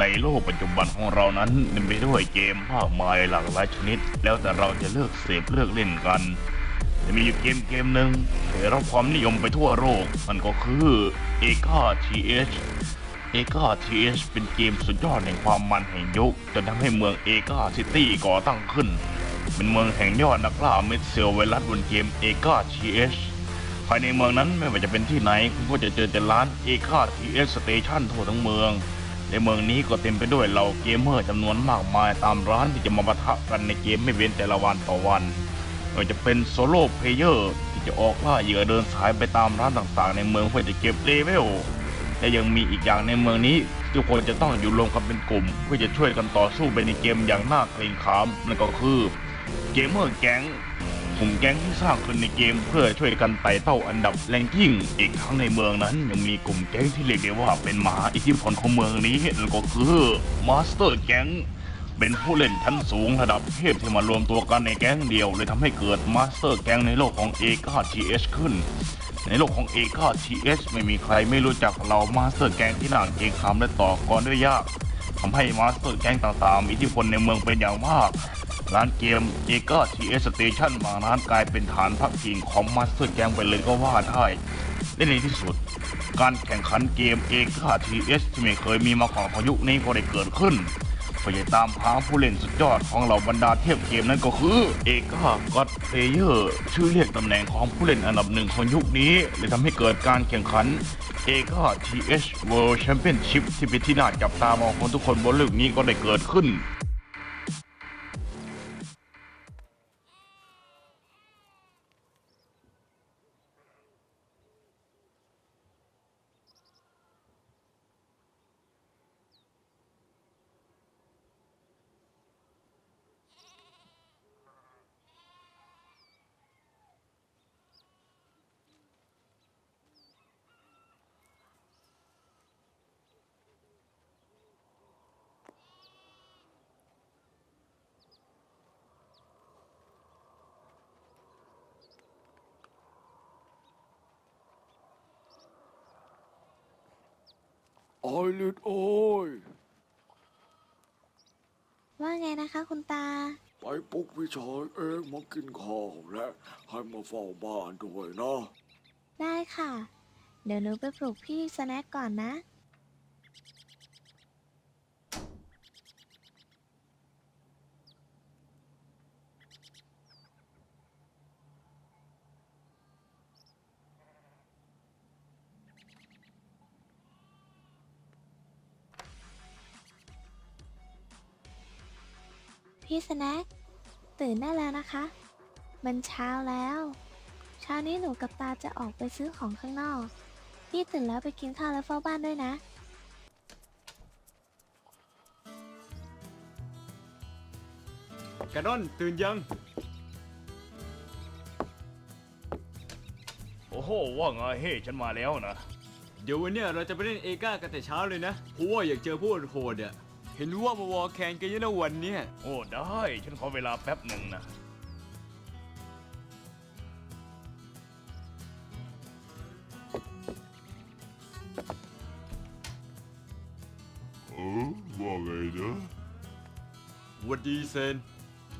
ในโลกปัจจุบันของเรานั้นเต็มไปด้วยเกมมากมายหลากหลายชนิด แล้วแต่เราจะเลือกเสพเลือกเล่นกันจะมีอยู่เกมเกมหนึ่งที่ได้รับความนิยมไปทั่วโลกมันก็คือเอกา TH เอกา TH เป็นเกมสุดยอดแห่งความมันแห่งยุคจนทำให้เมืองเอกาซิตี้ก่อตั้งขึ้น เป็นเมืองแห่งยอดนักล่าเมดเซลไวรัสบนเกมเอกา TH ภายในเมืองนั้นไม่ว่าจะเป็นที่ไหน คุณก็จะเจอแต่ร้านเอคาทีเอสสเตชันทั่วทั้งเมือง ในเมืองนี้ก็เต็มไปด้วยเหล่าเกมเมอร์จำนวนมากมายตามร้านที่จะมาปะทะกันในเกมไม่เว้นแต่ละวันต่อวันไม่ว่าจะเป็นโซโล่เพลเยอร์ที่จะออกล่าเหยื่อเดินสายไปตามร้านต่างๆ ในเมืองเพื่อจะเก็บเลเวลและยังมีอีกอย่างในเมืองนี้ทุกคนจะต้องอยู่รวมกันเป็นกลุ่ม เพื่อจะช่วยกันต่อสู้ไปในเกมอย่างน่าเกรงขามนั่นก็คือเกมเมอร์แก๊ง กลุ่มแก๊งที่สร้างขึ้นในเกมเพื่อช่วยกันไต่เต้าอันดับแรงกิ้ง อีกทั้งในเมืองนั้น ยังมีกลุ่มแก๊งที่เรียกได้ว่าเป็นมหาอิทธิพลของเมืองนี้นั่นก็คือมาสเตอร์แก๊งเป็นผู้เล่นชั้นสูงระดับเทพที่มารวมตัวกันในแก๊งเดียวเลยทำให้เกิดมาสเตอร์แก๊งในโลกของเอกาทีเอชขึ้น ในโลกของเอกาทีเอชไม่มีใครไม่รู้จักเรามาสเตอร์แก๊งที่น่าเกงขามและต่อกรด้วยยาก ทำให้มาสเตอร์แก๊งต่างๆ มีอิทธิพลในเมืองเป็นอย่างมาก ร้านเกมเอกาทีเอสสเตชันบางร้านกลายเป็นฐานพักพิงของมาสเตอร์แกงไปเลยก็ว่าได้และในที่สุด การแข่งขันเกมเอกาทีเอสที่ไม่เคยมีมาก่อนของยุนี้ก็ได้เกิดขึ้น พื่อจะตามหาผู้เล่นสุดยอดของเหล่าบรรดาเทพเกมนั้นก็คือ เอ g าก็อดเพลเยอร์ชื่อเรียกตำแหน่งของผู้เล่นอันดับหนึ่งของยุคนี้เลยทำให้เกิดการแข่งขันเอ g าทีเอช World Championship ที่เป็นที่น่าจับตามองของทุกคนบนโลกนี้ก็ได้เกิดขึ้น ลิดโอ้ยว่าไงนะคะคุณตา ไปปลุกพี่ชายเองมากินข้าวและให้มาเฝ้าบ้านด้วยนะ ได้ค่ะ เดี๋ยวหนูไปปลุกพี่สแน็คก่อนนะ พี่สแน็คตื่นได้แล้วนะคะ มันเช้าแล้วเช้านี้หนูกับตาจะออกไปซื้อของข้างนอก พี่ตื่นแล้วไปกินข้าวแล้วเฝ้าบ้านด้วยนะ กระดอนตื่นยัง โอ้โห ว่าไงเฮ้ฉันมาแล้วนะ เดี๋ยววันเนี้ยเราจะไปเล่นเอก้ากันแต่เช้าเลยนะเพราะว่าอยากเจอพวกโหดอะ เห็นว่ามาวอลแคนกันเยอะนะวันเนี้ยโอ้ได้ ฉันขอเวลาแป๊บหนึ่งนะ เออว่าไงนะหวัดดีเซน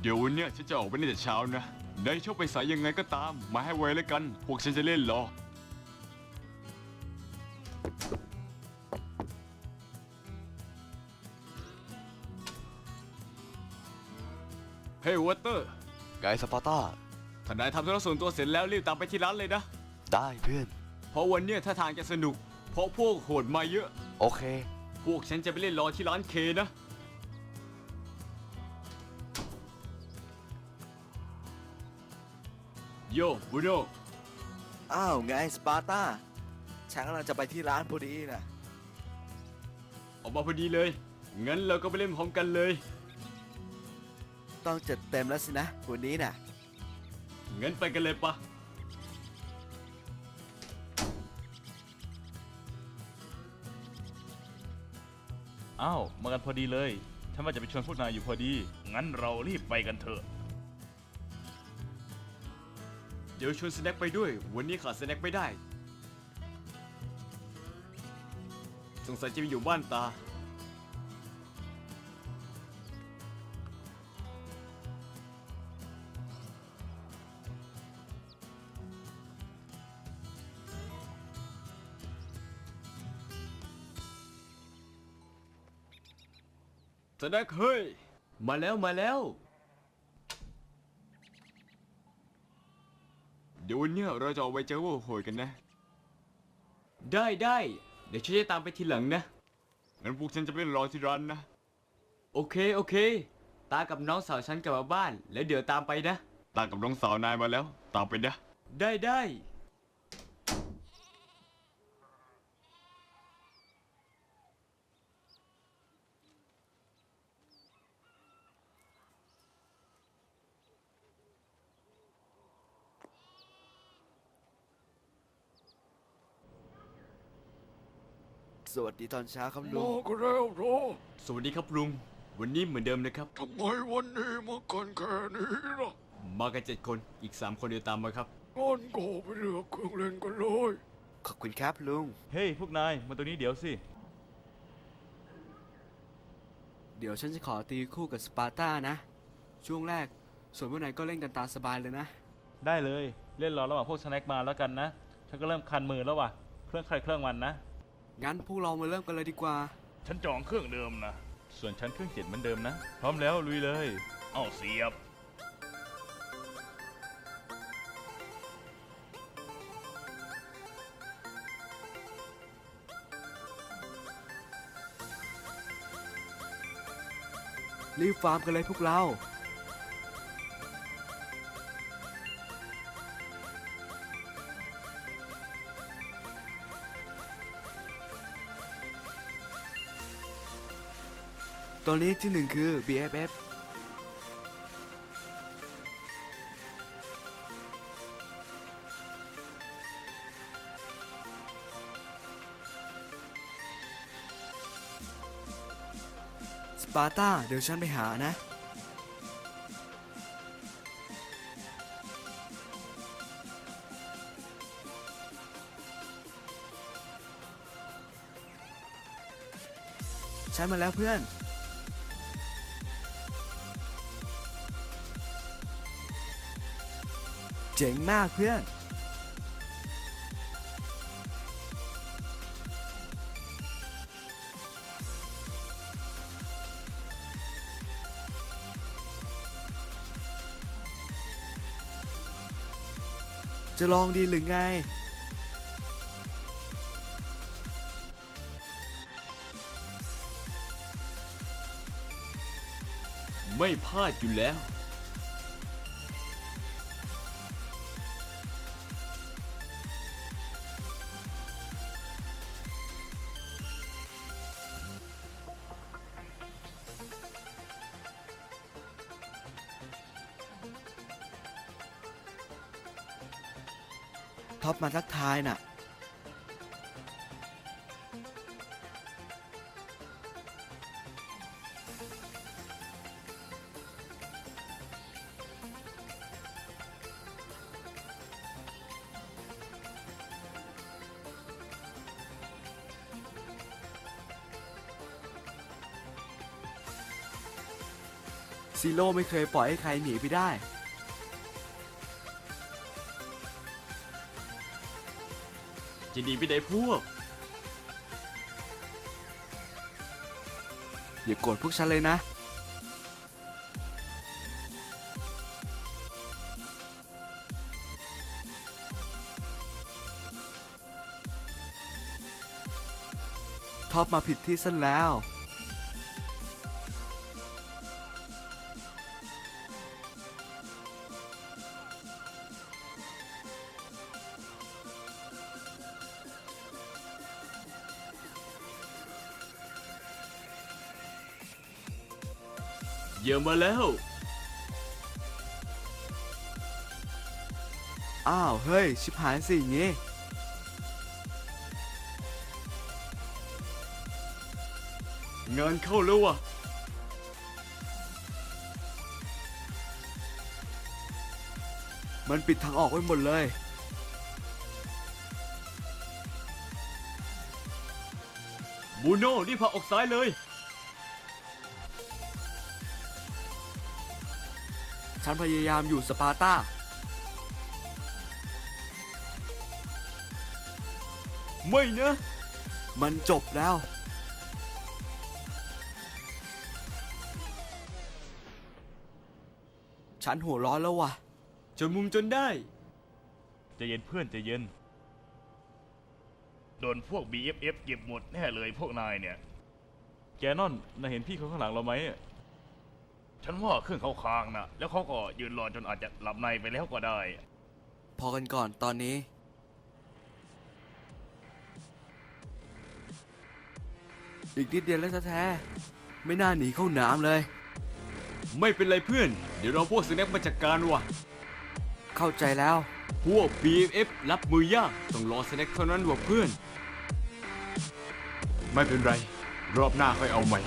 เดี๋ยววันเนี้ยฉันจะออกไปเล่นแต่เช้านะในโชคไปสายยังไงก็ตาม มาให้ไวแล้วกัน พวกฉันจะเล่นรอ เฮ้ยวอเตอร์ ไงสปาร์ต้า ถ้านายทำธุระส่วนตัวเสร็จแล้วรีบตามไปที่ร้านเลยนะ ได้เพื่อน เพราะวันเนี้ยถ้าทางจะสนุก เพราะพวกโหดมาเยอะ โอเค พวกฉันจะไปเล่นรอที่ร้านเคนะ โยบูโนอ้าวไงสปาร์ตาฉันกำลังจะไปที่ร้านพอดีนะ ออกมาพอดีเลย งั้นเราก็ไปเล่นพร้อมกันเลย ต้องจัดเต็มแล้วสินะวันนี้น่ะ งั้นไปกันเลยปะอ้าว มากันพอดีเลยฉันว่าจะไปชวนพวกนายอยู่พอดี งั้นเรารีบไปกันเถอะ เดี๋ยวชวนสแน็คไปด้วย วันนี้ขาดสแน็คไม่ได้ สงสัยจะไปอยู่บ้านตา สแน็คเฮ้ย มาแล้วมาแล้ว เดี๋ยววันเนี้ยเราจะออกไปเจอว่าโหยกันนะ ได้ได้เดี๋ยวฉันจะตามไปทีหลังนะ งั้นพวกฉันจะไปรอที่ร้านนะ โอเคโอเค ตากับน้องสาวฉันกลับมาบ้าน แล้วเดี๋ยวตามไปนะ ตากับน้องสาวนายมาแล้ว ตามไปนะ ได้ได้ สวัสดีตอนเช้าครับลุมางกันแล้วเหรอสวัสดีครับลุง วันนี้เหมือนเดิมนะครับ ทำไมวันนี้มากันแค่นี้ล่ะมากันเจ็ดคน อีกสามคนเดี๋ยวตามมาครับ งั้นก็ไปเลือกเครื่องเล่นกันเลย ขอบคุณครับลุง เฮ้ย พวกนาย มาตรงนี้เดี๋ยวสิ เดี๋ยวฉันจะขอตีคู่กับสปาร์ตานะ ช่วงแรก ส่วนพวกนายก็เล่นกันตามสบายเลยนะ ได้เลย เล่นรอระหว่างพวกสแน็คมาแล้วกันนะ ฉันก็เริ่มคันมือแล้วว่ะ เครื่องใครเครื่องมันนะ งั้นพวกเรามาเริ่มกันเลยดีกว่า ฉันจองเครื่องเดิมนะ ส่วนฉันเครื่องเจ็ดเหมือนเดิมนะ พร้อมแล้วลุยเลย เอาเสียบ รีบฟาร์มกันเลยพวกเรา อนนี้ที่หนึ่งคือ BFF สปาร์ตาเดี๋ยวฉันไปหานะฉันมาแล้วเพื่อน จ๋งมากเพื่อน จะลองดีหรือไงไม่พลาดอยู่แล้ว ท็อปมาทักทายน่ะ ซีโร่ไม่เคยปล่อยให้ใครหนีไปได้ จะหนีไปได้พวก อย่าโกรธพวกฉันเลยนะ ท็อปมาผิดที่ซะแล้ว ยอะมาแล้ว อ้าว เฮ้ย ชิบหายสิอย่างงี้งานเข้าแล้วว่ะ มันปิดทางออกไว้หมดเลย บูโน่นี่พาออกซ้ายเลย ฉันพยายามอยู่สปาร์ตา ไม่นะ มันจบแล้ว ฉันหัวร้อนแล้วว่ะ จนมุมจนได้จะเย็นเพื่อนจะเย็น โดนพวก BFF เก็บหมดแน่เลยพวกนายเนี่ย แกนอนนายเห็นพี่เขาข้างหลังเราไหม ฉันว่าเครื่องเขาค้างนะแล้วเขาก็ยืนรอจนอาจจะหลับในไปแล้วก็ได้ พอกันก่อนตอนนี้ อีกนิดเดียวแล้วแท้ๆไม่น่าหนีเข้าน้ำเลย ไม่เป็นไรเพื่อน เดี๋ยวเราพวกสแน็คมาจัดการว่ะ เข้าใจแล้ว พวก BFF รับมือยากต้องรอสแน็คเท่านั้นว่ะเพื่อน ไม่เป็นไร รอบหน้าค่อยเอาใหม่